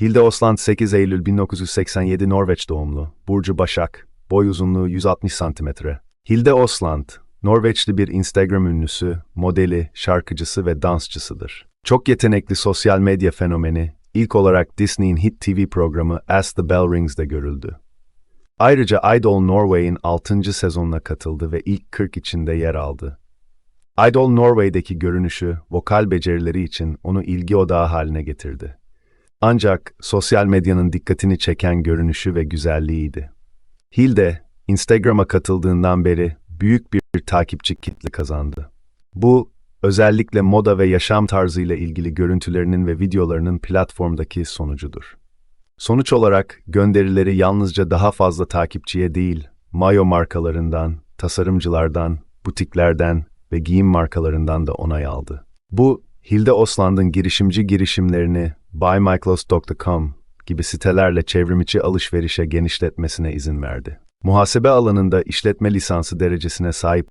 Hilde Osland 8 Eylül 1987 Norveç doğumlu. Burcu Başak. Boy uzunluğu 160 cm. Hilde Osland, Norveçli bir Instagram ünlüsü, modeli, şarkıcısı ve dansçısıdır. Çok yetenekli sosyal medya fenomeni, ilk olarak Disney'in hit TV programı As the Bell Rings'de görüldü. Ayrıca Idol Norway'in 6. sezonuna katıldı ve ilk 40 içinde yer aldı. Idol Norway'deki görünüşü, vokal becerileri için onu ilgi odağı haline getirdi. Ancak sosyal medyanın dikkatini çeken görünüşü ve güzelliğiydi. Hilde, Instagram'a katıldığından beri büyük bir takipçi kitle kazandı. Bu, özellikle moda ve yaşam tarzıyla ilgili görüntülerinin ve videolarının platformdaki sonucudur. Sonuç olarak gönderileri yalnızca daha fazla takipçiye değil, mayo markalarından, tasarımcılardan, butiklerden ve giyim markalarından da onay aldı. Bu, Hilde Osland'ın girişimci girişimlerini buymyclothes.com gibi sitelerle çevrimiçi alışverişe genişletmesine izin verdi. Muhasebe alanında işletme lisansı derecesine sahip